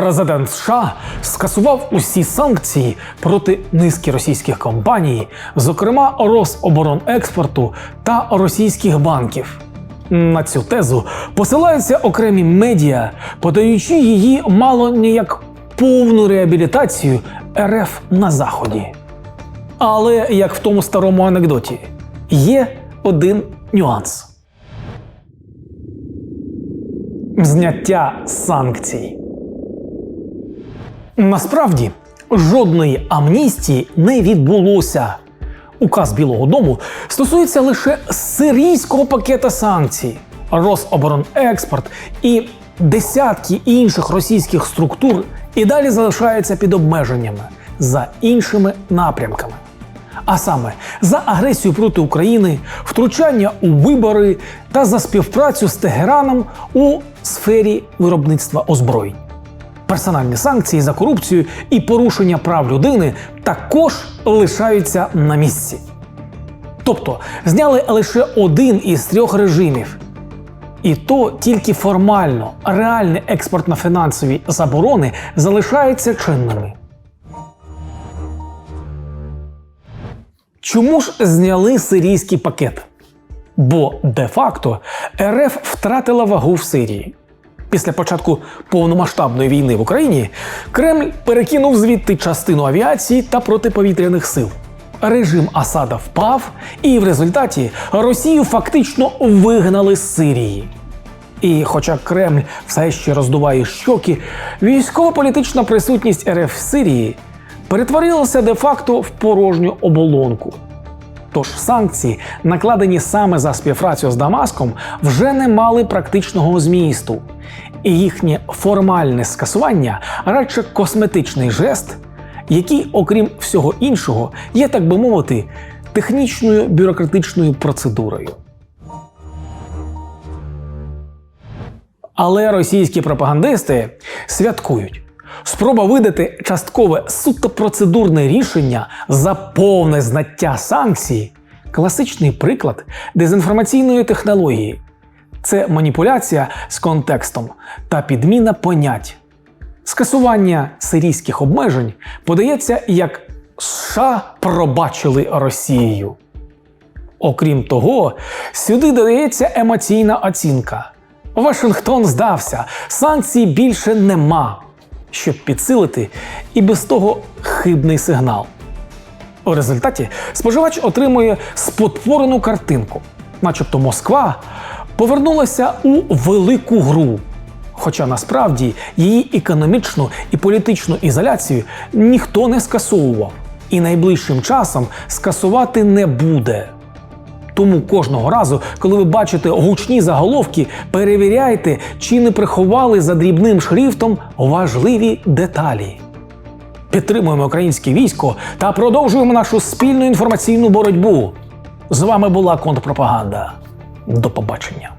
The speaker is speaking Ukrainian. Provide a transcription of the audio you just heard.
Президент США скасував усі санкції проти низки російських компаній, зокрема Рособоронекспорту та російських банків. На цю тезу посилаються окремі медіа, подаючи її мало не як повну реабілітацію РФ на Заході. Але як в тому старому анекдоті, є один нюанс. Зняття санкцій. Насправді жодної амністії не відбулося. Указ Білого Дому стосується лише сирійського пакета санкцій. Рособоронекспорт і десятки інших російських структур і далі залишаються під обмеженнями за іншими напрямками. А саме за агресію проти України, втручання у вибори та за співпрацю з Тегераном у сфері виробництва озброєнь. Персональні санкції за корупцію і порушення прав людини також лишаються на місці. Тобто зняли лише один із трьох режимів. І то тільки формально реальні експортно-фінансові заборони залишаються чинними. Чому ж зняли сирійський пакет? Бо де-факто РФ втратила вагу в Сирії. Після початку повномасштабної війни в Україні Кремль перекинув звідти частину авіації та протиповітряних сил. Режим Асада впав, і в результаті Росію фактично вигнали з Сирії. І хоча Кремль все ще роздуває щоки, військово-політична присутність РФ в Сирії перетворилася де-факто в порожню оболонку. Тож санкції, накладені саме за співпрацю з Дамаском, вже не мали практичного змісту, і їхнє формальне скасування радше косметичний жест, який, окрім всього іншого, є, так би мовити, технічною бюрократичною процедурою. Але російські пропагандисти святкують. Спроба видати часткове суто процедурне рішення за повне знаття санкцій класичний приклад дезінформаційної технології. Це маніпуляція з контекстом та підміна понять. Скасування сирійських обмежень подається як США пробачили Росію. Окрім того, сюди додається емоційна оцінка. Вашингтон здався, санкцій більше нема, щоб підсилити і без того хибний сигнал. У результаті споживач отримує спотворену картинку, начебто Москва повернулася у велику гру. Хоча насправді її економічну і політичну ізоляцію ніхто не скасовував і найближчим часом скасувати не буде. Тому кожного разу, коли ви бачите гучні заголовки, перевіряйте, чи не приховали за дрібним шрифтом важливі деталі. Підтримуємо українське військо та продовжуємо нашу спільну інформаційну боротьбу. З вами була контрпропаганда. До побачення.